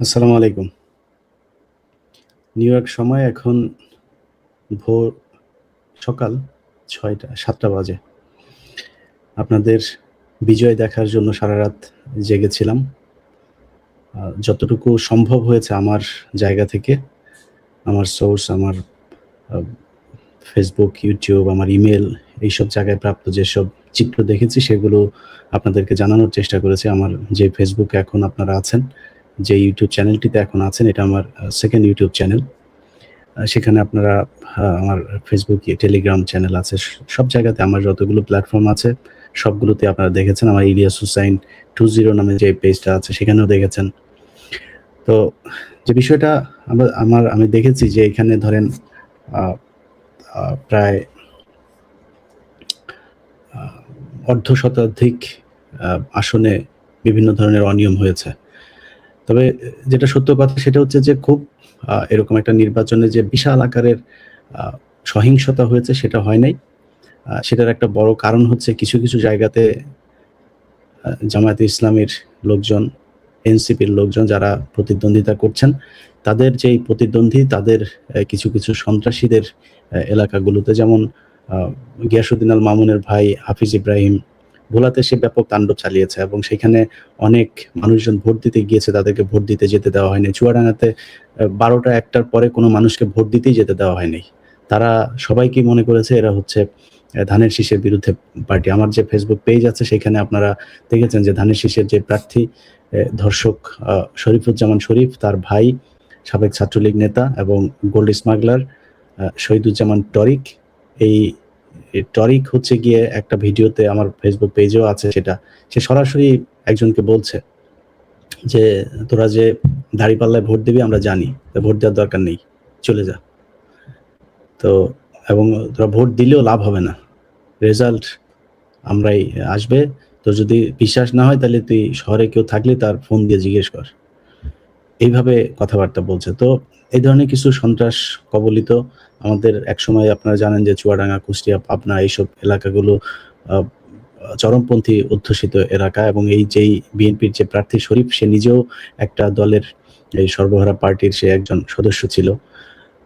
আসসালামু আলাইকুম। New York সময় এখন ভোর সকাল ছয়টা, সাতটা বাজে। আপনাদের বিজয় দেখার জন্য সারা রাত জেগেছিলাম যতটুকু সম্ভব হয়েছে আমার জায়গা থেকে, আমার সোর্স আমার ফেসবুক ইউটিউব আমার ইমেল এইসব জায়গায় প্রাপ্ত যেসব চিত্র দেখেছি, সেগুলো আপনাদেরকে জানানোর চেষ্টা করেছি। আমার যে ফেসবুকে এখন আপনারা আছেন যে ইউটিউব চ্যানেলটিতে এখন আছেন, এটা আমার সেকেন্ড ইউটিউব চ্যানেল সেখানে আপনারা আমার ফেসবুক টেলিগ্রাম চ্যানেল আছে। সব জায়গাতে আমার যতগুলো প্ল্যাটফর্ম আছে, সবগুলোতে আপনারা দেখেছেন। আমার ইলিয়াস হুসাইন টু জিরো নামে যে পেজটা আছে, সেখানেও দেখেছেন। তো যে বিষয়টা আমার আমার, আমি দেখেছি যে এখানে ধরেন প্রায় অর্ধ শতাধিক আসনে বিভিন্ন ধরনের অনিয়ম হয়েছে। তবে যেটা সত্য কথা সেটা হচ্ছে যে খুব এরকম একটা নির্বাচনে যে বিশাল আকারের সহিংসতা হয়েছে সেটা হয় নাই। সেটার একটা বড় কারণ হচ্ছে কিছু কিছু জায়গাতে জামায়াতে ইসলামের লোকজন, এনসিপির লোকজন যারা প্রতিদ্বন্দ্বিতা করছেন, তাদের যেই প্রতিদ্বন্দ্বী, তাদের কিছু কিছু সন্ত্রাসীদের এলাকাগুলোতে যেমন গিয়াসুদ্দিন আল মামুনের ভাই হাফিজ ইব্রাহিম ভোলাতে সে ব্যাপক তাণ্ডব চালিয়েছে এবং সেখানে অনেক মানুষজন ভোট দিতে গিয়েছে, তাদেরকে ভোট দিতে যেতে দেওয়া হয়নি। চুয়াডাঙ্গাতে বারোটা একটার পরে কোনো মানুষকে ভোট দিতেই যেতে দেওয়া হয়নি। তারা সবাই কি মনে করেছে, এরা হচ্ছে ধানের শীষের বিরুদ্ধে পার্টি। আমার যে ফেসবুক পেজ আছে, সেখানে আপনারা দেখেছেন যে ধানের শীষের যে প্রার্থী ধর্ষক শরীফুজ্জামান শরীফ, তার ভাই, সাবেক ছাত্রলীগ নেতা এবং গোল্ড স্মাগলার শহীদুজ্জামান টরিক, এই টরিক হচ্ছে গিয়ে একটা ভিডিওতে আমার ফেসবুক পেজেও আছে সেটা। সে সরাসরি একজনকে বলছে যে, তোরা যে দাঁড়িপাল্লায় ভোট দিবি, আমরা জানি ভোট দেওয়ার দরকার নেই, চলে যা। তো, এবং তোরা ভোট দিলেও লাভ হবে না। রেজাল্ট আমরাই আসবে। তো যদি বিশ্বাস না হয়, তাহলে তুই শহরে কেউ থাকলে তার ফোন দিয়ে জিজ্ঞেস কর। এইভাবে কথাবার্তা বলছে। তো এই ধরনের কিছু সন্ত্রাস কবলিত আমাদের একসময় আপনারা জানেন যে চুয়াডাঙ্গা, কুষ্টিয়া, পাবনা এইসব এলাকাগুলো চরমপন্থী অধ্যুষিত এলাকা এবং এই যেই বিএনপির যে প্রার্থী শরীফ, সে নিজেও একটা দলের এই সর্বহারা পার্টির সে একজন সদস্য ছিল।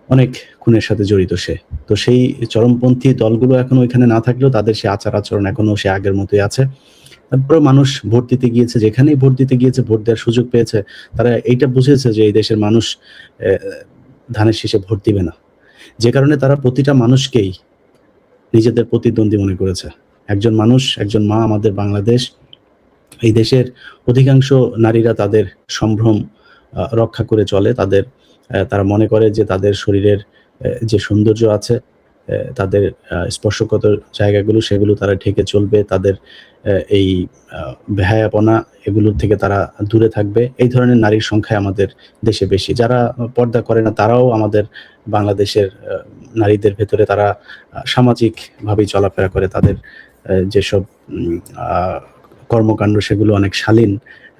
অনেক খুনের সাথে জড়িত সে। তো সেই চরমপন্থী দলগুলো এখন ওইখানে না থাকলেও তাদের সে আচার আচরণ এখনও সে আগের মতোই আছে। তারপরে মানুষ ভোট দিতে গিয়েছে, যেখানেই ভোট দিতে গিয়েছে, ভোট দেওয়ার সুযোগ পেয়েছে, তারা এইটা বুঝেছে যে এই দেশের মানুষ ধানের শীষে ভোট দিবে না। যে কারণে তারা প্রতিটা মানুষকেই নিজেদের প্রতিদ্বন্দ্বী মনে করেছে। একজন মানুষ, একজন মা আমাদের বাংলাদেশ, এই দেশের অধিকাংশ নারীরা তাদের সম্ভ্রম রক্ষা করে চলে, তাদের তারা মনে করে যে তাদের শরীরের যে সৌন্দর্য আছে তাদের স্পর্শগত জায়গাগুলো সেগুলো তারা ঢেকে চলবে, তাদের এই বেহায়াপনা এগুলোর থেকে তারা দূরে থাকবে। এই ধরনের নারীর সংখ্যা আমাদের দেশে বেশি। যারা পর্দা করে না, তারাও আমাদের বাংলাদেশের নারীদের ভেতরে তারা সামাজিক ভাবেই চলাফেরা করে। তাদের যেসব কর্মকাণ্ড সেগুলো অনেক শালীন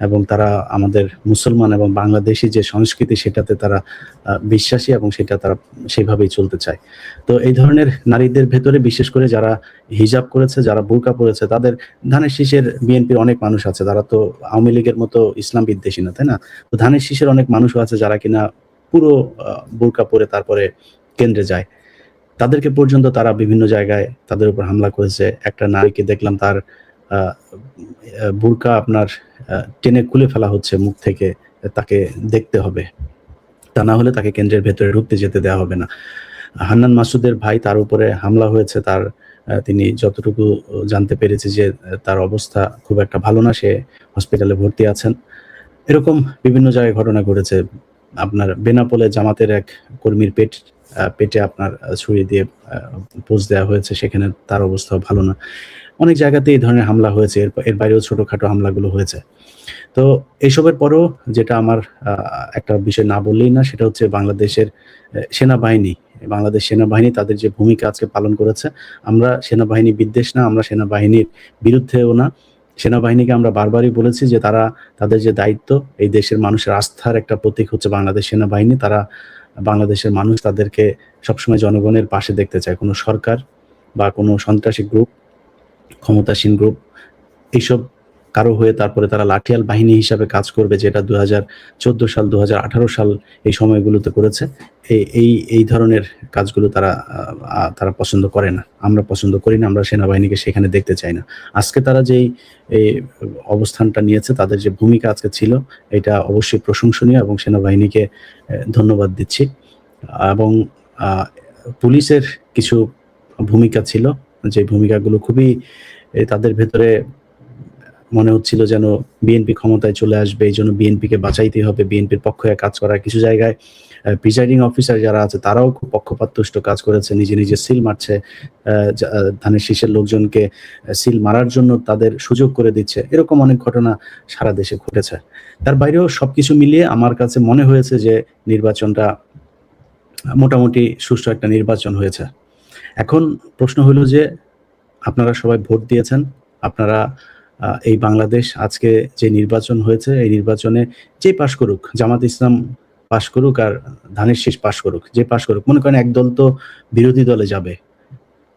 এবং তারা আমাদের মুসলমান এবং বাংলাদেশি যে সংস্কৃতি, সেটাতে তারা বিশ্বাসী এবং সেটা তারা সেইভাবেই চলতে চায়। তো এই ধরনের নারীদের ভেতরে, বিশেষ করে যারা হিজাব করেছে, যারা বোরকা পরেছে, তাদের ধানের শীষের বিএনপির অনেক মানুষ আছে। তারা তো আওয়ামী লীগের মতো ইসলাম বিদ্বেষী না, তাই না? তো ধানের শীষের অনেক মানুষও আছে যারা কিনা পুরো বোরকা পরে তারপরে কেন্দ্রে যায়। তাদেরকে পর্যন্ত তারা বিভিন্ন জায়গায় তাদের উপর হামলা করেছে। একটা নারীকে দেখলাম তার বুরকা আপনার টেনে খুলে ফেলা হচ্ছে মুখ থেকে, তাকে দেখতে হবে। তা না হলে তাকে কেন্দ্রের ভেতরে ঢুকতে যেতে দেওয়া হবে না। হান্নান মাসুদের ভাই তার উপরে হামলা হয়েছে, তার তিনি যতটুকু জানতে পেরেছি যে, তার অবস্থা খুব একটা ভালো না, সে হসপিটালে ভর্তি আছেন। এরকম বিভিন্ন জায়গায় ঘটনা ঘটেছে। আপনার বেনাপোলে জামাতের এক কর্মীর পেট পেটে আপনার ছুরি দিয়ে পোজ দেওয়া হয়েছে, সেখানে তার অবস্থা ভালো না। অনেক জায়গাতে এই ধরনের হামলা হয়েছে, এর বাইরেও ছোটখাটো হামলাগুলো হয়েছে। তো এইসবের পরও যেটা আমার একটা বিষয় না বললেই না, সেটা হচ্ছে বাংলাদেশের সেনাবাহিনী। বাংলাদেশ সেনাবাহিনী তাদের যে ভূমিকা আজকে পালন করেছে, আমরা সেনাবাহিনী বিদ্বেষ না, আমরা সেনাবাহিনীর বিরুদ্ধেও না। সেনাবাহিনীকে আমরা বারবারই বলেছি যে তারা, তাদের যে দায়িত্ব, এই দেশের মানুষের আস্থার একটা প্রতীক হচ্ছে বাংলাদেশ সেনাবাহিনী। তারা বাংলাদেশের মানুষ তাদেরকে সবসময় জনগণের পাশে দেখতে চায়। কোনো সরকার বা কোনো সন্ত্রাসী গ্রুপ ক্ষমতাসীন গ্রুপ এইসব কারও হয়ে তারপরে তারা লাঠিয়াল বাহিনী হিসাবে কাজ করবে, যেটা দু হাজার চোদ্দ সাল দু হাজার আঠারো সাল এই সময়গুলোতে করেছে এই এই ধরনের কাজগুলো তারা তারা পছন্দ করে না। আমরা পছন্দ করি না, আমরা সেনাবাহিনীকে সেখানে দেখতে চাই না। আজকে তারা যেই অবস্থানটা নিয়েছে, তাদের যে ভূমিকা আজকে ছিল, এটা অবশ্যই প্রশংসনীয় এবং সেনাবাহিনীকে ধন্যবাদ দিচ্ছি। এবং পুলিশের কিছু ভূমিকা ছিল, যে ভূমিকাগুলো খুবই তাদের ভেতরে মনে হচ্ছিল যেন বিএনপি ক্ষমতায় চলে আসবে, এই জন্য বিএনপিকে বাঁচাইতে হবে বিএনপির পক্ষে কাজ করা কিছু জায়গায়। প্রিজাইডিং অফিসার যারা আছে, তারাও খুব পক্ষপাতদুষ্ট কাজ করেছে, নিজে নিজে সিল মারছে ধানের শীষের লোকজনকে সিল মারার জন্য তাদের সুযোগ করে দিচ্ছে। এরকম অনেক ঘটনা সারা দেশে ঘটেছে। তার বাইরেও সবকিছু মিলিয়ে আমার কাছে মনে হয়েছে যে নির্বাচনটা মোটামুটি সুষ্ঠু একটা নির্বাচন হয়েছে। এখন প্রশ্ন হলো যে, আপনারা সবাই ভোট দিয়েছেন, আপনারা এই বাংলাদেশ আজকে যে নির্বাচন হয়েছে, এই নির্বাচনে যে পাশ করুক, জামাত ইসলাম পাশ করুক আর ধানের শেষ পাশ করুক, যে পাশ করুক, মনে করেন এক দল তো বিরোধী দলে যাবে,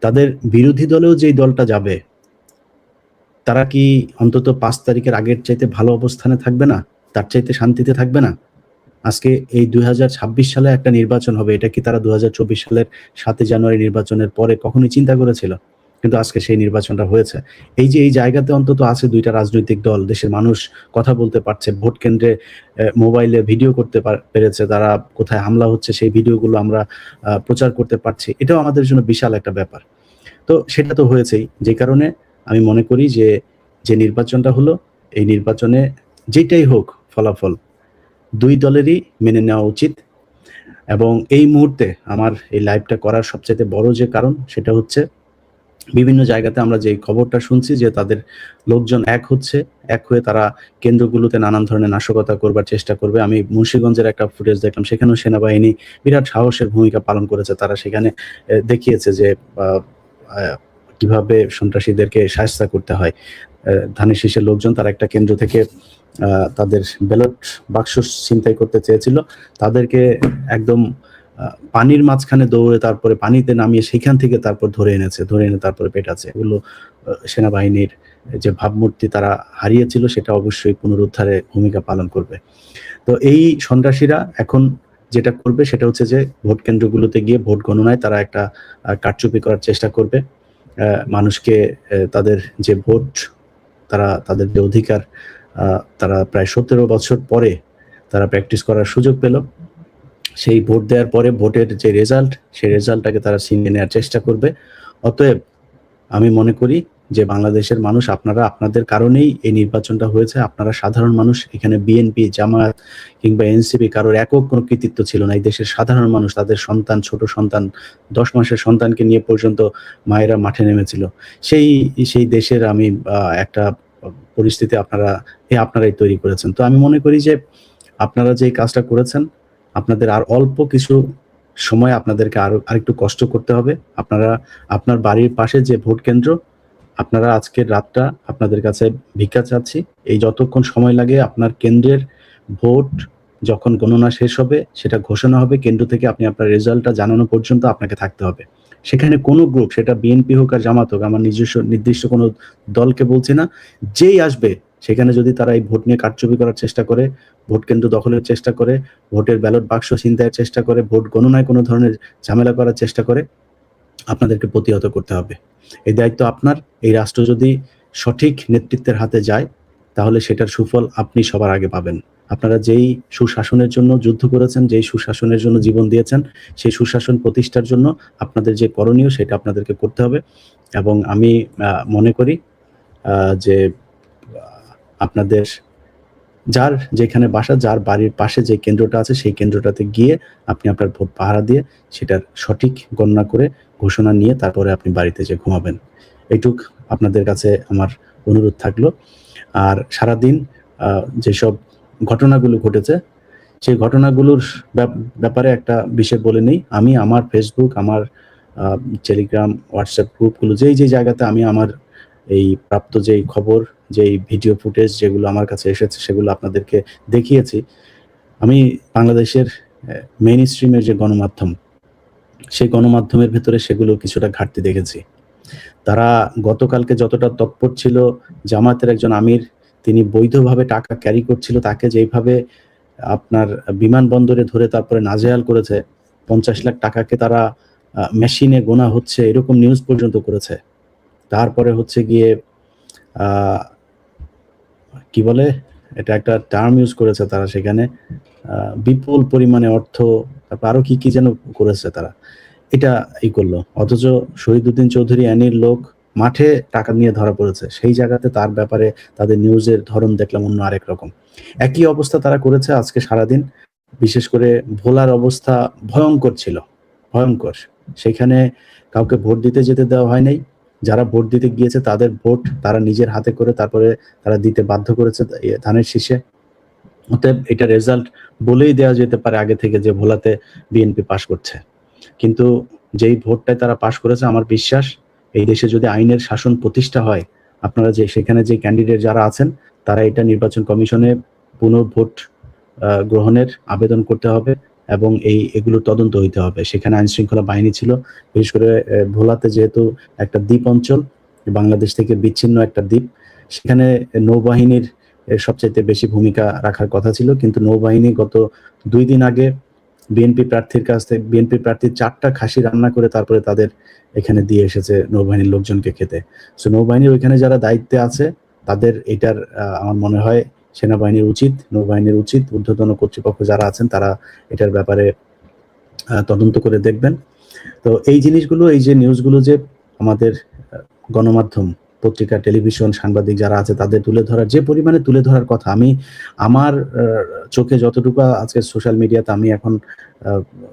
তাদের বিরোধী দলেও যেই দলটা যাবে, তারা কি অন্তত পাঁচ তারিখের আগের চাইতে ভালো অবস্থানে থাকবে না? তার চাইতে শান্তিতে থাকবে না? আজকে এই দুই হাজার ছাব্বিশ সালে একটা নির্বাচন হবে, এটা কি তারা দুই হাজার চব্বিশ সালের সাতই জানুয়ারি নির্বাচনের পরে কখনোই চিন্তা করেছিল? কিন্তু আজকে সেই নির্বাচনটা হয়েছে। এই যে এই জায়গাতে অন্তত আছে দুইটা রাজনৈতিক দল, দেশের মানুষ কথা বলতে পারছে, ভোট কেন্দ্রে মোবাইলে ভিডিও করতে পার- পেরেছে, তারা কোথায় হামলা হচ্ছে সেই ভিডিওগুলো আমরা প্রচার করতে পারছি। এটাও আমাদের জন্য বিশাল একটা ব্যাপার। তো সেটা তো হয়েছেই। যে কারণে আমি মনে করি যে যে নির্বাচনটা হলো, এই নির্বাচনে যেটাই হোক ফলাফল দুই দলেরই মেনে নেওয়া উচিত। এবং এই মুহূর্তে আমার এই লাইভটা করার সবচেয়ে বড় যে কারণ, সেটা হচ্ছে বিভিন্ন জায়গাতে আমরা যে খবরটা শুনছি যে তাদের লোকজন এক হচ্ছে, এক হয়ে তারা কেন্দ্রগুলোতে নানান ধরনের নাশকতা করবার চেষ্টা করবে। আমি মুন্সিগঞ্জের একটা ফুটেজ দেখলাম, সেখানেও সেনাবাহিনী বিরাট সাহসের ভূমিকা পালন করেছে। তারা সেখানে দেখিয়েছে যে কীভাবে সন্ত্রাসীদেরকে সাহায্য করতে হয়। ধানের শীষের লোকজন তারা একটা কেন্দ্র থেকে তাদের ব্যালট বাক্স ছিনতাই করতে চেয়েছিল। তাদেরকে একদম পানির মাঝখানে দৌড়ে তারপরে পানিতে নামিয়ে সেখান থেকে তারপর ধরে এনেছে, ধরে এনে তারপরে পেটাচ্ছে। এগুলো সেনাবাহিনীর যে ভাবমূর্তি তারা হারিয়েছিল সেটা অবশ্যই পুনরুদ্ধারে ভূমিকা পালন করবে। তো এই সন্ত্রাসীরা এখন যেটা করবে সেটা হচ্ছে যে ভোট কেন্দ্রগুলোতে গিয়ে ভোট গণনায় তারা একটা কারচুপি করার চেষ্টা করবে। মানুষকে তাদের যে ভোট, তারা, তাদের যে অধিকার তারা প্রায় সতেরো বছর পরে তারা প্র্যাকটিস করার সুযোগ পেল। সেই ভোট দেওয়ার পরে ভোটের যে রেজাল্ট সেই রেজাল্টটাকে তারা ছিনিয়ে নেওয়ার চেষ্টা করবে। অতএব আমি মনে করি যে বাংলাদেশের মানুষ আপনারা, আপনাদের কারণেই এই নির্বাচনটা হয়েছে। আপনারা সাধারণ মানুষ, এখানে বিএনপি জামায়াত কিংবা এনসিপি কারোর একক কোনো কৃতিত্ব ছিল না। এই দেশের সাধারণ মানুষ, তাদের সন্তান, ছোট সন্তান, দশ মাসের সন্তানকে নিয়ে পর্যন্ত মায়েরা মাঠে নেমেছিল। সেই সেই দেশের আমি একটা পরিস্থিতি আপনারা আপনারাই তৈরি করেছেন। তো আমি মনে করি যে আপনারা যে কাজটা করেছেন আপনাদের আর অল্প কিছু সময় আপনাদেরকে আরও আরেকটু কষ্ট করতে হবে। আপনারা, আপনার বাড়ির পাশে যে ভোট কেন্দ্র, আপনারা আজকের রাতটা আপনাদের কাছে ভিক্ষা চাচ্ছি। এই যতক্ষণ সময় লাগে আপনার কেন্দ্রের ভোট যখন গণনা শেষ হবে, সেটা ঘোষণা হবে, কেন্দ্র থেকে আপনি আপনার রেজাল্টটা জানানো পর্যন্ত আপনাকে থাকতে হবে। সেখানে কোনো গ্রুপ, সেটা বিএনপি হোক আর জামাত হোক, আমার নিজস্ব, নির্দিষ্ট কোনো দলকে বলছি না, যেই আসবে সেখানে যদি তারা এই ভোট নিয়ে কারচুপি করার চেষ্টা করে, ভোট কেন্দ্র দখলের চেষ্টা করে, ভোটের ব্যালট বাক্স ছিনতাইয়ের চেষ্টা করে, ভোট গণনায় কোনো ধরনের ঝামেলা করার চেষ্টা করে, আপনাদেরকে প্রতিহত করতে হবে। এই দায়িত্ব আপনার, এই রাষ্ট্র যদি সঠিক নেতৃত্বের হাতে যায়, তাহলে সেটার সুফল আপনি সবার আগে পাবেন। আপনারা যেই সুশাসনের জন্য যুদ্ধ করেছেন, যেই সুশাসনের জন্য জীবন দিয়েছেন, সেই সুশাসন প্রতিষ্ঠার জন্য আপনাদের যে করণীয় সেটা আপনাদেরকে করতে হবে। এবং আমি মনে করি যে আপনাদের যার যেখানে বাসা, যার বাড়ির পাশে যে কেন্দ্রটা আছে, সেই কেন্দ্রটাতে গিয়ে আপনি আপনার ভোট পাহারা দিয়ে সেটার সঠিক গণনা করে ঘোষণা নিয়ে তারপরে আপনি বাড়িতে যে ঘুমাবেন। এইটুক আপনাদের কাছে আমার অনুরোধ থাকল। আর সারাদিন যেসব ঘটনাগুলো ঘটেছে, সেই ঘটনাগুলোর ব্যাপ- ব্যাপারে একটা বিষয় বলে নেই। আমি আমার ফেসবুক আমার টেলিগ্রাম হোয়াটসঅ্যাপ গ্রুপগুলো যেই যেই জায়গাতে আমি আমার এই প্রাপ্ত যেই খবর যেই ভিডিও ফুটেজ যেগুলো আমার কাছে এসেছে সেগুলো আপনাদেরকে দেখিয়েছি, আমি বাংলাদেশের মেইন স্ট্রিমের যে গণমাধ্যম, সেই গণমাধ্যমের ভেতরে সেগুলো কিছুটা ঘাটতি দেখেছি। তারা গতকালকে যতটা তৎপর ছিল জামাতের একজন আমির, তিনি বৈধভাবে টাকা ক্যারি করছিল, তাকে যেইভাবে আপনার বিমানবন্দরে ধরে তারপরে নাজেহাল করেছে, পঞ্চাশ লাখ টাকাকে তারা মেশিনে গোনা হচ্ছে, এরকম নিউজ পর্যন্ত করেছে। তারপরে হচ্ছে গিয়ে কি বলে? এটা একটা টার্ম ইউজ করেছে তারা সেখানে। বিপুল পরিমাণে অর্থ, তারপর আরও কি কি যেন করেছে তারা। এটা ই করল। অথচ শহীদুদ্দিন চৌধুরী অ্যানির লোক মাঠে টাকা নিয়ে ধরা পড়েছে। সেই জায়গাতে তার ব্যাপারে তাদের নিউজের ধরন দেখলাম অন্য আরেক রকম। একই অবস্থা তারা করেছে আজকে সারাদিন। বিশেষ করে ভোলার অবস্থা ভয়ঙ্কর ছিল। ভয়ঙ্কর। সেখানে কাউকে ভোট দিতে যেতে দেওয়া হয় নাই। যারা ভোট দিতে গিয়েছে তাদের ভোট তারা নিজের হাতে করে তারপরে তারা দিতে বাধ্য করেছে ধানের শীষে। অতএব এটা রেজাল্ট বলেই দেওয়া যেতে পারে আগে থেকে যে ভোলাতে বিএনপি পাশ করছে। কিন্তু যেই ভোটটায় তারা পাশ করেছে, আমার বিশ্বাস এই দেশে যদি আইনের শাসন প্রতিষ্ঠা হয়, আপনারা যে সেখানে যে ক্যান্ডিডেট যারা আছেন, তারা এটা নির্বাচন কমিশনে পুনর্ভোট গ্রহণের আবেদন করতে হবে। এবং এই, এগুলো তদন্ত হইতে হবে। সেখানে আইন শৃঙ্খলা বাহিনী ছিল। বিশেষ করে ভোলাতে যেহেতু একটা দ্বীপ অঞ্চল, বাংলাদেশ থেকে বিচ্ছিন্ন একটা দ্বীপ, সেখানে নৌবাহিনীর সবচাইতে বেশি ভূমিকা রাখার কথা ছিল। কিন্তু নৌবাহিনী গত দুই দিন আগে বিএনপি প্রার্থীর কাছ থেকে, বিএনপি প্রার্থীর চারটা খাসি রান্না করে তারপরে তাদের এখানে দিয়ে এসেছে নৌবাহিনীর লোকজনকে খেতে। সো নৌবাহিনীর ওইখানে যারা দায়িত্বে আছে, তাদের এটার আমার মনে হয় সেনাবাহিনীর উচিত, নৌবাহিনীর উচিত, ঊর্ধ্বতন কর্তৃপক্ষ যারা আছেন তারা এটার ব্যাপারে তদন্ত করে দেখবেন। তো এই জিনিসগুলো, এই যে নিউজগুলো যে আমাদের গণমাধ্যম পত্রিকা, টেলিভিশন, সাংবাদিক যারা আছে তাদের তুলে ধরার, যে পরিমাণে তুলে ধরার কথা, আমি আমার চোখে যতটুকু আজকে সোশ্যাল মিডিয়াতে আমি এখন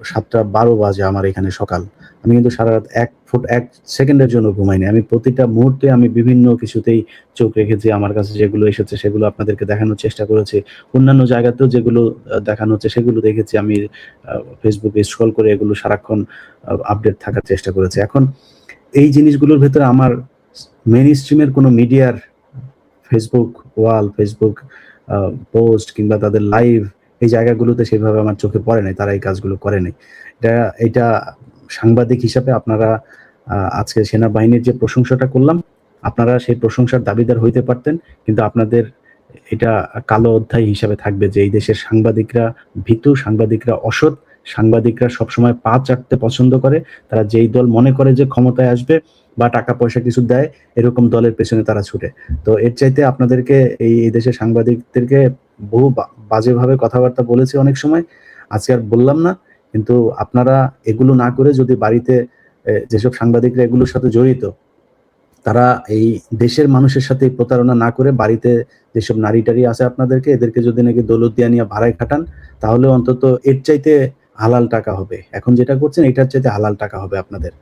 সাতটা বারো বাজে আমার এখানে সকাল। আমি কিন্তু সারা রাত এক ফুট, এক সেকেন্ডের জন্য ঘুমাইনি। আমি প্রতিটা মুহূর্তে আমি বিভিন্ন কিছুতেই চোখ রেখেছি। আমার কাছে যেগুলো এসেছে সেগুলো আপনাদেরকে দেখানোর চেষ্টা করেছি। অন্যান্য জায়গাতেও যেগুলো দেখানো হচ্ছে সেগুলো দেখেছি। আমি ফেসবুকে স্ক্রল করে এগুলো সারাক্ষণ আপডেট থাকার চেষ্টা করেছি। এখন এই জিনিসগুলোর ভেতরে আমার মেন স্ট্রিমের কোনো মিডিয়ার ফেসবুক ওয়াল ফেসবুক পোস্ট কিংবা তাদের লাইভ এই জায়গাগুলোতে সেভাবে আমার চোখে পড়ে নাই, তারা এই কাজগুলো করে নাই। এটা এটা সাংবাদিক হিসাবে আপনারা আজকে সেনাবাহিনীর যে প্রশংসাটা করলাম, আপনারা সেই প্রশংসার দাবিদার হইতে পারতেন, কিন্তু আপনাদের এটা কালো অধ্যায় হিসাবে থাকবে যে এই দেশের সাংবাদিকরা ভীতু, সাংবাদিকরা অসৎ সাংবাদিকরা সবসময় পা চাটতে পছন্দ করে। তারা যেই দল মনে করে যে ক্ষমতায় আসবে বা টাকা পয়সা কিছু দেয়, এরকম দলের পেছনে তারা ছুটে। তো এর চাইতে আপনাদেরকে এই দেশের সাংবাদিকদেরকে বহু বাজেভাবে কথাবার্তা বলেছি অনেক সময়। আজকে আর বললাম না, কিন্তু আপনারা এগুলো না করে যদি বাড়িতে যেসব সাংবাদিকরা এগুলোর সাথে জড়িত, তারা এই দেশের মানুষের সাথে প্রতারণা না করে বাড়িতে যেসব নারী টারি আছে আপনাদেরকে, এদেরকে যদি নাকি দৌলত দিয়া নিয়ে ভাড়ায় খাটান, তাহলে অন্তত এর চাইতে হালাল টাকা হবে। এখন যেটা করছেন এটার চাইতে হালাল টাকা হবে আপনাদের।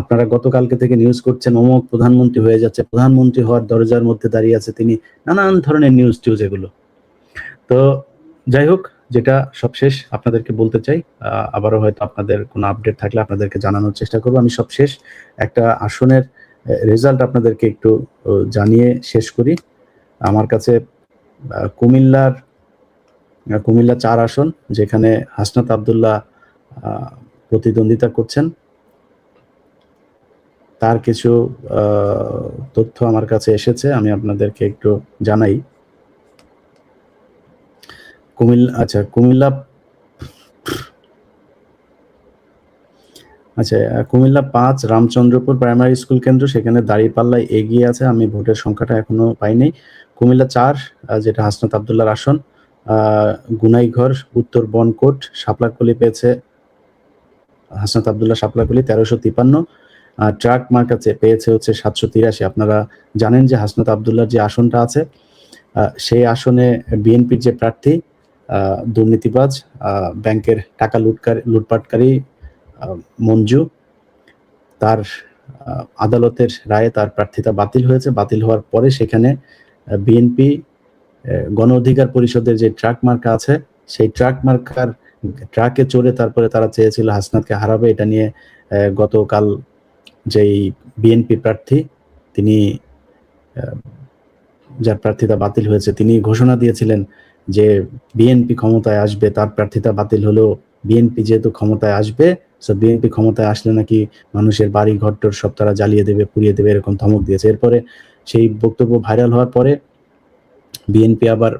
আপনারা গতকালকে থেকে নিউজ করছেন, অমুক প্রধানমন্ত্রী হয়ে যাচ্ছে। প্রধানমন্ত্রী হওয়ার দরজার মধ্যে দাঁড়িয়ে আছে তিনি নানান ধরনের নিউজ টিউজ এগুলো। তো যাই হোক, যেটা সবশেষ আপনাদেরকে বলতে চাই। আবারও হয়তো আপনাদের কোনো আপডেট থাকলে আপনাদেরকে জানানোর চেষ্টা করব। আমি সবশেষ একটা আসনের রেজাল্ট আপনাদেরকে একটু জানিয়ে শেষ করি। আমার কাছে কুমিল্লার কুমিল্লা চার আসন, যেখানে হাসনাত আবদুল্লাহ প্রতিদ্বন্দ্বিতা করছেন। তার কিছু তথ্য আমার কাছে এসেছে, আমি আপনাদেরকে একটু জানাই। কুমিল্লা আচ্ছা কুমিল্লা আচ্ছা কুমিল্লা পাঁচ, রামচন্দ্রপুর প্রাইমারি স্কুল কেন্দ্র, সেখানে দাঁড়িপাল্লায় এগিয়ে আছে, আমি ভোটের সংখ্যাটা এখনও পাইনি। কুমিল্লা চার যেটা হাসনাত আবদুল্লাহ আসন গুনাইঘর, উত্তর বনকোট শাপলাকলি পেয়েছে হাসনাত আবদুল্লাহ শাপলাকলি তেরোশো তিপান্ন। ট্রাক মার্কাতে পেয়েছে হচ্ছে সাতশো তিরাশি। আপনারা জানেন যে হাসনাত আবদুল্লাহর যে আসনটা আছে সেই আসনে বিএনপির যে প্রার্থী দুর্নীতিবাজ ব্যাংকের টাকা লুটকার, লুটপাটকারী মঞ্জু, তার আদালতের রায়ে তার প্রার্থিতা বাতিল হয়েছে। বাতিল হওয়ার পরে সেখানে বিএনপি গণ অধিকার পরিষদের যে ট্রাক মার্কা আছে, সেই ট্রাক মার্কার ট্রাকে চড়ে তারপরে তারা চেয়েছিল হাসনাতকে হারাবে, এটা নিয়ে গতকাল যেই বিএনপি প্রার্থী, তিনি যার প্রার্থিতা বাতিল হয়েছে, তিনি ঘোষণা দিয়েছিলেন যে বিএনপি ক্ষমতায় আসবে, তার প্রার্থিতা বাতিল হলেও বিএনপি যেহেতু ক্ষমতায় আসবে সো বিএনপি ক্ষমতায় আসলে নাকি মানুষের বাড়ি ঘরটর সব তারা জ্বালিয়ে দেবে, পুড়িয়ে দেবে, এরকম ধমক দিয়েছে। এরপরে সেই বক্তব্য ভাইরাল হওয়ার পরে বিএনপি আবার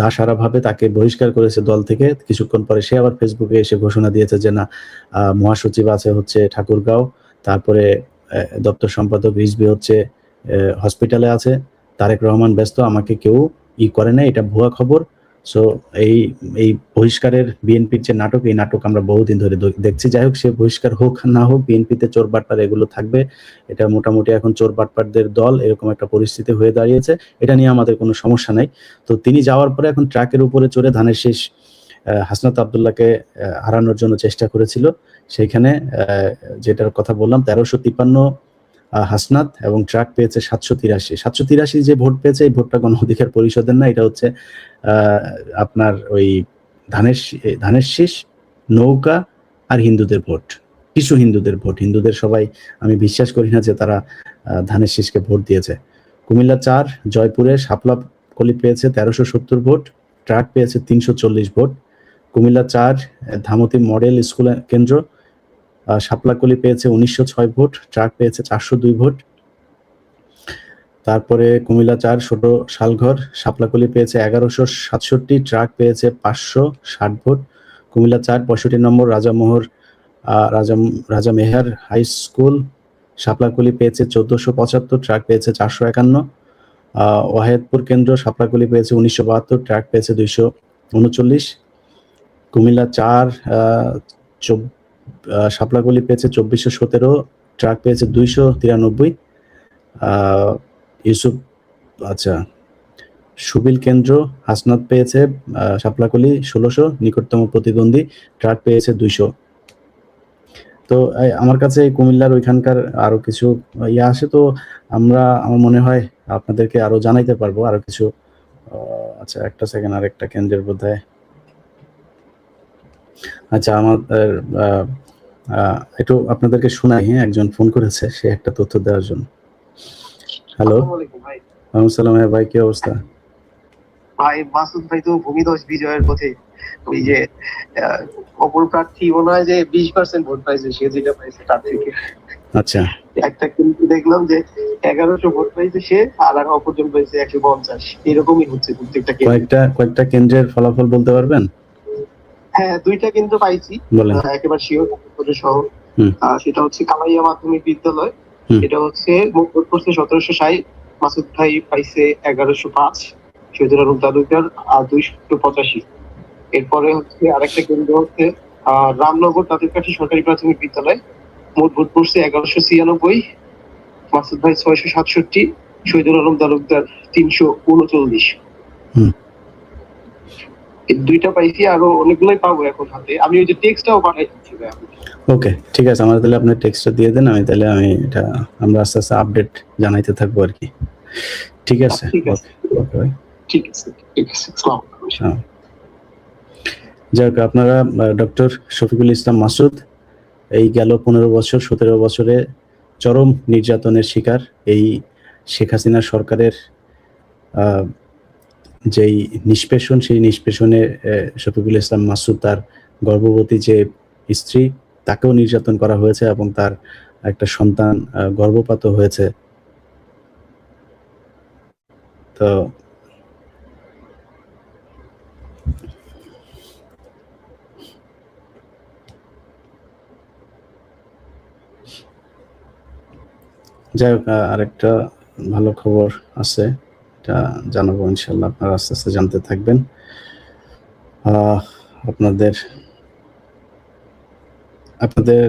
দাসারাভাবে তাকে বহিষ্কার করেছে দল থেকে। কিছুক্ষণ পরে সে আবার ফেসবুকে এসে ঘোষণা দিয়েছে যে, না মহাসচিব আছে হচ্ছে ঠাকুরগাঁও। তারপরে দপ্তর সম্পাদক রিজবি হচ্ছে হসপিটালে আছে। তারেক রহমান ব্যস্ত, আমাকে কেউ ই করে না এটা ভুয়া খবর। সো এই এই বহিষ্কারের বিএনপির যে নাটক, এই নাটক আমরা বহুদিন ধরে দেখছি। যাই হোক, সে বহিষ্কার হোক না হোক বিএনপিতে চোর বাটপার এগুলো থাকবে। এটা মোটামুটি এখন চোর বাটপারদের দল, এরকম একটা পরিস্থিতি হয়ে দাঁড়িয়েছে। এটা নিয়ে আমাদের কোনো সমস্যা নাই। তো তিনি যাওয়ার পরে এখন ট্রাকের উপরে চড়ে ধানের শেষ হাসনাত আবদুল্লাহকে হারানোর জন্য চেষ্টা করেছিল। সেইখানে যেটার কথা বললাম, তেরোশো তিপ্পান্ন হাসনাত এবং ট্রাক পেয়েছে সাতশো তিরাশি। সাতশো তিরাশি যে ভোট পেয়েছে, এই ভোটটা গণ অধিকার পরিষদের না, এটা হচ্ছে আপনার ওই ধানের ধানের শীষ, নৌকা আর হিন্দুদের ভোট। কিছু হিন্দুদের ভোট। হিন্দুদের সবাই আমি বিশ্বাস করি না যে তারা ধানের শীষকে ভোট দিয়েছে। কুমিল্লা চার, জয়পুরে শাপলা কলি পেয়েছে তেরোশো সত্তর ভোট, ট্রাক পেয়েছে তিনশো চল্লিশ ভোট। কুমিল্লা চার ধামতি মডেল স্কুল কেন্দ্র শাপলাকলি পেয়েছে উনিশশো ছয় ভোট ট্রাক পেয়েছে চারশো দুই ভোট। তারপরে কুমিল্লা চার ছোট শালঘর, শাপলাকলি পেয়েছে এগারোশো সাতষট্টি ট্রাক পেয়েছে পাঁচশো ষাট ভোট। কুমিল্লা চার, পঁয়ষট্টি নম্বর রাজামোহর রাজা রাজা মেহার হাই স্কুল। শাপলাকলি পেয়েছে চোদ্দশো পঁচাত্তর ট্রাক পেয়েছে চারশো একান্ন। ওয়াহেদপুর কেন্দ্র, শাপলাকলি পেয়েছে উনিশশো বাহাত্তর ট্রাক পেয়েছে দুইশো উনচল্লিশ। কুমিল্লা চার চব- পেয়েছে চব্বিশশো সতেরো, ট্রাক পেয়েছে দুইশো তিরানব্বই। ইউসুফ আচ্ছা সুবিল কেন্দ্র, হাসনাত পেয়েছে শাপলাকলি ষোলোশো, নিকটতম প্রতিদ্বন্দ্বী, ট্রাক পেয়েছে দুইশো। তো আমার কাছে কুমিল্লার ওইখানকার আরও কিছু ইয়ে আসে তো আমরা, আমার মনে হয় আপনাদেরকে আরও জানাইতে পারব আরও কিছু। আচ্ছা একটা সেকেন্ড আর একটা কেন্দ্রের বোধহয়। আচ্ছা আমাদের একটু আপনাদেরকে শোনাই হ্যাঁ একজন ফোন করেছে সে একটা তথ্য দেওয়ার জন্য। হ্যালো আসসালামু আলাইকুম ভাই। ওয়ালাইকুম সালাম ভাই কি অবস্থা? ভাই মাসুদ ভাই তো ভূমিধস বিজয়ের পথে। ওই যে অপর প্রার্থী মনে হয় যে বিশ পার্সেন্ট ভোট পাইছে সে যেটা পাইছে তার থেকে। আচ্ছা। একটা কিন্তু দেখলাম যে এগারোশো ভোট পাইছে সে আর আর অপরজন পাইছে একশো পঞ্চাশ। এরকমই হচ্ছে প্রত্যেকটা কয়েকটা কয়েকটা কেন্দ্রের ফলাফল বলতে পারবেন? হ্যাঁ দুইটা কিন্তু পাইছি। একেবারে শিওর সহ সেটা হচ্ছে কালাইয়া মাধ্যমিক বিদ্যালয়। এটা হচ্ছে ভোট পড়ছে সতেরোশো ষাট। মাসুদ ভাই পাইছে এগারোশো পাঁচ। শহীদুল আলম তালুকদার আর দুইশো পঁচাশি। এরপরে হচ্ছে আরেকটা কেন্দ্র হচ্ছে আহ, রামনগর তাঁতিরকাঠি সরকারি প্রাথমিক বিদ্যালয়। মোট ভোট পড়ছে এগারোশো ছিয়ানব্বই। মাসুদ ভাই ছয়শো সাতষট্টি। শহীদুল আলম তালুকদার তিনশো উনচল্লিশ। দুইটা পাইছি আরও অনেকগুলোই পাবো এখন হাতে আমি ওই যে টেক্সটটাও পাঠাই দিচ্ছি ভাই আপনাকে। ওকে ঠিক আছে আমার তাহলে আপনার টেক্সটটা দিয়ে দেন আমি তাহলে আমি এটা আমরা আস্তে আস্তে আপডেট জানাইতে থাকব আর কি ঠিক আছে ঠিক আছে। ওকে ভাই ঠিক আছে ঠিক আছে আসসালামু। হ্যাঁ। যাই হোক আপনারা ডক্টর শফিকুল ইসলাম মাসুদ এই গেল পনেরো বছর সতেরো বছরে চরম নির্যাতনের শিকার এই শেখ হাসিনা সরকারের আহ, যেই নিষ্পেষণ, সেই নিষ্পেষণে শফিকুল ইসলাম মাসুদ তার গর্ভবতী যে স্ত্রী, তাকেও নির্যাতন করা হয়েছে এবং তার একটা সন্তান গর্ভপাত হয়েছে। তো যাই হোক আরেকটা ভালো খবর আছে। এটা জানাব ইনশাল্লাহ আপনারা আস্তে আস্তে জানতে থাকবেন। আপনাদের আপনাদের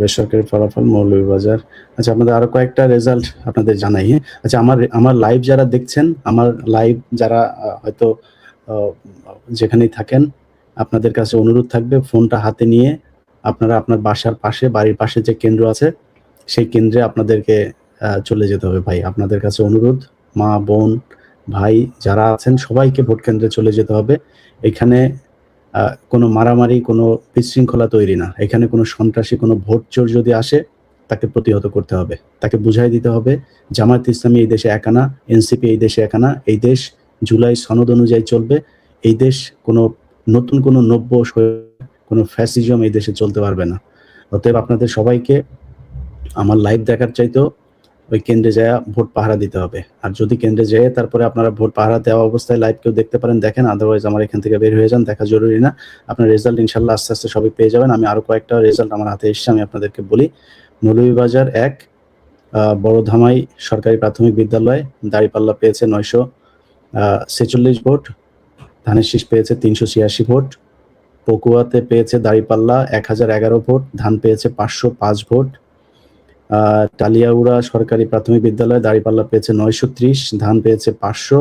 বেসরকারি ফলাফল মৌলভীবাজার। আচ্ছা আপনাদের আরও কয়েকটা রেজাল্ট আপনাদের জানাই হ্যাঁ? আচ্ছা আমার আমার লাইভ যারা দেখছেন, আমার লাইভ যারা হয়তো যেখানেই থাকেন, আপনাদের কাছে অনুরোধ থাকবে, ফোনটা হাতে নিয়ে আপনারা আপনার বাসার পাশে, বাড়ির পাশে যে কেন্দ্র আছে সেই কেন্দ্রে আপনাদেরকে চলে যেতে হবে ভাই। আপনাদের কাছে অনুরোধ, মা, বোন, ভাই যারা আছেন, সবাইকে ভোট কেন্দ্রে চলে যেতে হবে। এখানে কোনো মারামারি, কোনো বিশৃঙ্খলা তৈরি না। এখানে কোনো সন্ত্রাসী, কোনো ভোট চোর যদি আসে, তাকে প্রতিহত করতে হবে। তাকে বুঝাই দিতে হবে, জামায়াত ইসলামী এই দেশে একানা এনসিপি এই দেশে একানা এই দেশ জুলাই সনদ অনুযায়ী চলবে, এই দেশ কোনো নতুন কোনো নব্য কোনো ফ্যাসিজম এই দেশে চলতে পারবে না। অতএব আপনাদের সবাইকে আমার লাইভ দেখার চাইতেও ওই কেন্দ্রে যায় ভোট পাহারা দিতে হবে। আর যদি কেন্দ্রে যেয়ে তারপরে আপনারা ভোট পাহারা দেওয়া অবস্থায় লাইভ কেউ দেখতে পারেন, দেখেন আদারওয়াইজ আমার এখান থেকে বের হয়ে যান, দেখা জরুরি না। আপনার রেজাল্ট ইনশাল্লাহ আস্তে আস্তে সবই পেয়ে যাবেন। আমি আরও কয়েকটা রেজাল্ট আমার হাতে এসেছে, আমি আপনাদেরকে বলি। মৌলভীবাজার এক বড়ধামাই সরকারি প্রাথমিক বিদ্যালয়, দাঁড়িপাল্লা পেয়েছে নয়শো ছেচল্লিশ ভোট, ধানের শীষ পেয়েছে তিনশো ছিয়াশি ভোট, পকুয়াতে পেয়েছে দাঁড়িপাল্লা এক হাজার এগারো ভোট, ধান পেয়েছে পাঁচশো পাঁচ ভোট টালিয়াউড়া সরকারি প্রাথমিক বিদ্যালয় দাঁড়িপাল্লা পেয়েছে নয়শো ত্রিশ, ধান পেয়েছে পাঁচশো।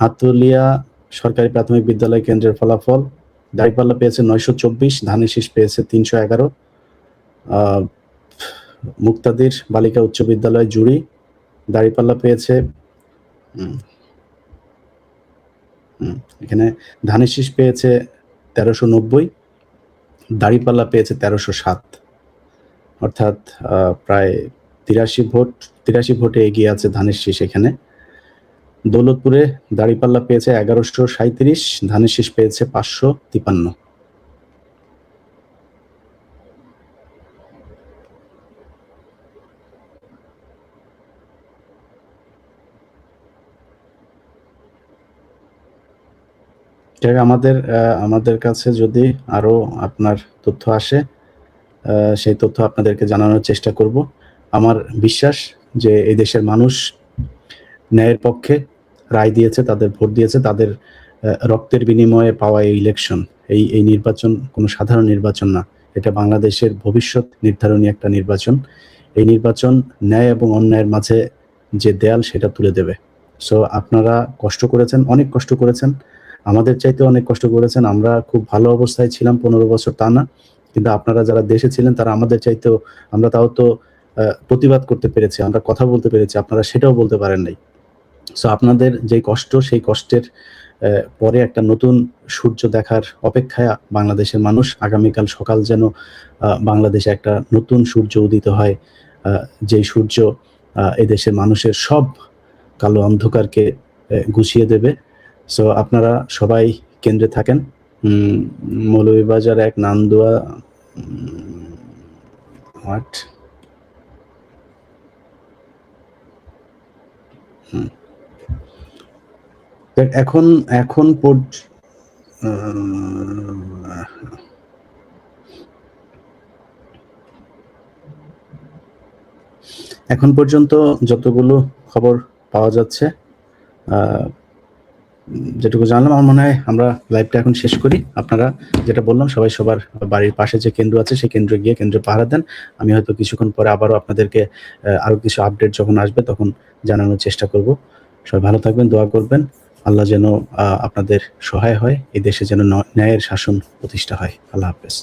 হাতুলিয়া সরকারি প্রাথমিক বিদ্যালয় কেন্দ্রের ফলাফল, দাঁড়িপাল্লা পেয়েছে নয়শো চব্বিশ, ধানের শীষ পেয়েছে তিনশো এগারো। মুক্তাদির বালিকা উচ্চ বিদ্যালয় জুড়ি, দাঁড়িপাল্লা পেয়েছে এখানে ধানের শীষ পেয়েছে তেরোশো নব্বই, দাঁড়িপাল্লা পেয়েছে তেরোশো সাত। অর্থাৎ প্রায় তিরাশি ভোট, তিরাশি ভোটে এগিয়ে আছে ধানের শীষ এখানে দৌলতপুরে দাড়িপাল্লা পেয়েছে এগারোশো সাঁত্রিশ ধানের শীষ পেয়েছে পাঁচশো তিপান্ন। আমাদের আমাদের কাছে যদি আরও আপনার তথ্য আসে সেই তথ্য আপনাদেরকে জানানোর চেষ্টা করব। আমার বিশ্বাস যে এই দেশের মানুষ ন্যায়ের পক্ষে রায় দিয়েছে, তাদের ভোট দিয়েছে, তাদের রক্তের বিনিময়ে পাওয়া এই ইলেকশন এই এই নির্বাচন কোনো সাধারণ নির্বাচন না। এটা বাংলাদেশের ভবিষ্যৎ নির্ধারণী একটা নির্বাচন। এই নির্বাচন ন্যায় এবং অন্যায়ের মাঝে যে দেয়াল, সেটা তুলে দেবে। সো আপনারা কষ্ট করেছেন, অনেক কষ্ট করেছেন। আমাদের চাইতে অনেক কষ্ট করেছেন। আমরা খুব ভালো অবস্থায় ছিলাম পনেরো বছর, তা না। কিন্তু আপনারা যারা দেশে ছিলেন, তারা আমাদের চাইতেও, আমরা তাও তো প্রতিবাদ করতে পেরেছি, আমরা কথা বলতে পেরেছি, আপনারা সেটাও বলতে পারেন নাই। সো আপনাদের যে কষ্ট, সেই কষ্টের পরে একটা নতুন সূর্য দেখার অপেক্ষায় বাংলাদেশের মানুষ আগামীকাল সকাল যেন বাংলাদেশে একটা নতুন সূর্য উদিত হয় যেই সূর্য এদেশের মানুষের সব কালো অন্ধকারকে গুছিয়ে দেবে। সো আপনারা সবাই কেন্দ্রে থাকেন। মৌলভীবাজার এক নান্দুয়া হোয়াট এখন এখন উম, এখন পর্যন্ত যতগুলো খবর পাওয়া যাচ্ছে যেটুকু জানলাম, আমার মনে হয় আমরা লাইভটা এখন শেষ করি। আপনারা যেটা বললাম, সবাই সবার বাড়ির পাশে যে কেন্দ্র আছে, সেই কেন্দ্রে গিয়ে কেন্দ্রে পাহারা দেন। আমি হয়তো কিছুক্ষণ পরে আবারও আপনাদেরকে আরও আরও কিছু আপডেট যখন আসবে, তখন জানানোর চেষ্টা করব। সবাই ভালো থাকবেন, দোয়া করবেন। আল্লাহ যেন আপনাদের সহায় হয়, এই দেশে যেন ন্যায়ের শাসন প্রতিষ্ঠা হয়। আল্লাহ হাফেজ।